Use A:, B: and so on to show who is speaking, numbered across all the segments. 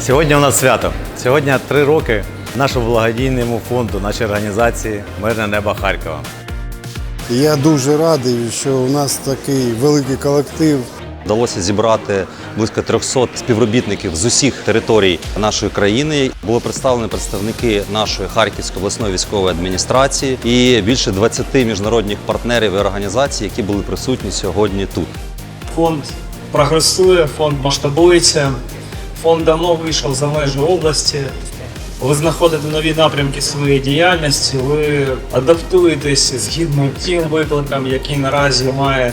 A: Сьогодні у нас свято. Сьогодні три роки нашому благодійному фонду, нашій організації Мирне небо Харкова.
B: Я дуже радий, що у нас такий великий колектив.
C: Вдалося зібрати близько 300 співробітників з усіх територій нашої країни. Було представлені представники нашої Харківської обласної військової адміністрації і більше 20 міжнародних партнерів і організацій, які були присутні сьогодні тут.
D: Фонд прогресує, фонд масштабується, фонд давно вийшов за межі області. Ви знаходите нові напрямки своєї діяльності, ви адаптуєтесь згідно тим викликам, які наразі має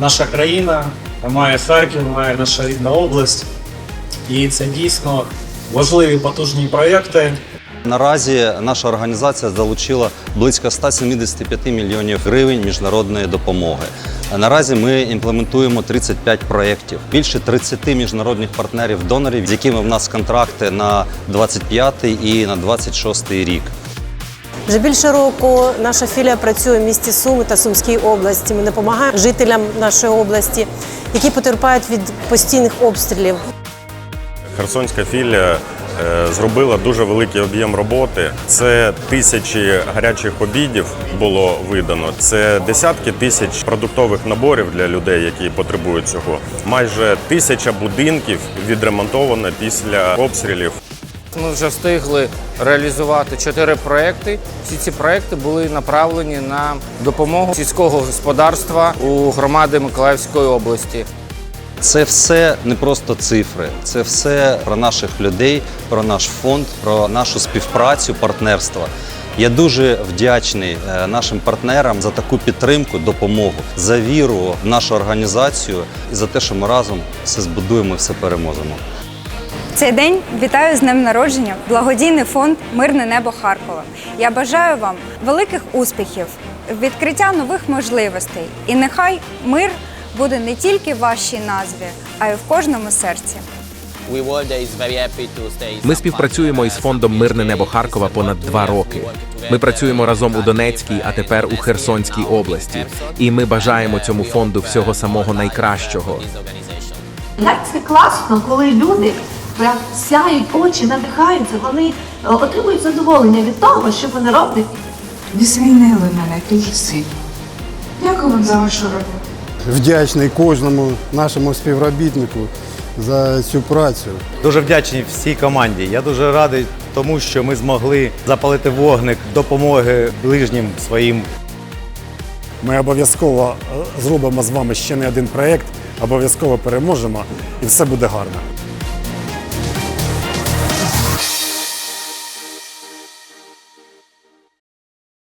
D: наша країна, має Харків, має наша рідна область. І це дійсно важливі потужні проєкти.
C: Наразі наша організація залучила близько 175 мільйонів гривень міжнародної допомоги. Наразі ми імплементуємо 35 проєктів, більше 30 міжнародних партнерів-донорів, з якими в нас контракти на 25 і на 26 рік.
E: Вже більше року наша філія працює в місті Суми та Сумській області. Ми допомагаємо жителям нашої області, які потерпають від постійних обстрілів.
F: Херсонська філія е, зробила дуже великий об'єм роботи. Це тисячі гарячих обідів було видано. Це десятки тисяч продуктових наборів для людей, які потребують цього. Майже тисяча будинків відремонтовано після обстрілів.
G: Ми вже встигли реалізувати чотири проекти. Всі ці проекти були направлені на допомогу сільського господарства у громади Миколаївської області.
C: Це все не просто цифри, це все про наших людей, про наш фонд, про нашу співпрацю, партнерство. Я дуже вдячний е, нашим партнерам за таку підтримку, допомогу, за віру в нашу організацію і за те, що ми разом все збудуємо все переможемо.
H: Цей день вітаю з днем народження благодійний фонд Мирне небо Харкова. Я бажаю вам великих успіхів, відкриття нових можливостей. І нехай мир буде не тільки в вашій назві, а й в кожному серці.
I: Ми співпрацюємо із фондом Мирне небо Харкова понад два роки. Ми працюємо разом у Донецькій, а тепер у Херсонській області. І ми бажаємо цьому фонду всього самого найкращого.
J: Як це класно, коли люди прям сяють очі, надихаються, вони е, отримують задоволення від того, що вони роблять.
K: Ви змінили мене дуже сильно. Дякую вам за вашу роботу.
B: Вдячний кожному нашому співробітнику за цю працю.
A: Дуже вдячний всій команді. Я дуже радий тому, що ми змогли запалити вогник допомоги ближнім своїм.
L: Ми обов'язково е, зробимо з вами ще не один проєкт, обов'язково переможемо і все буде гарно.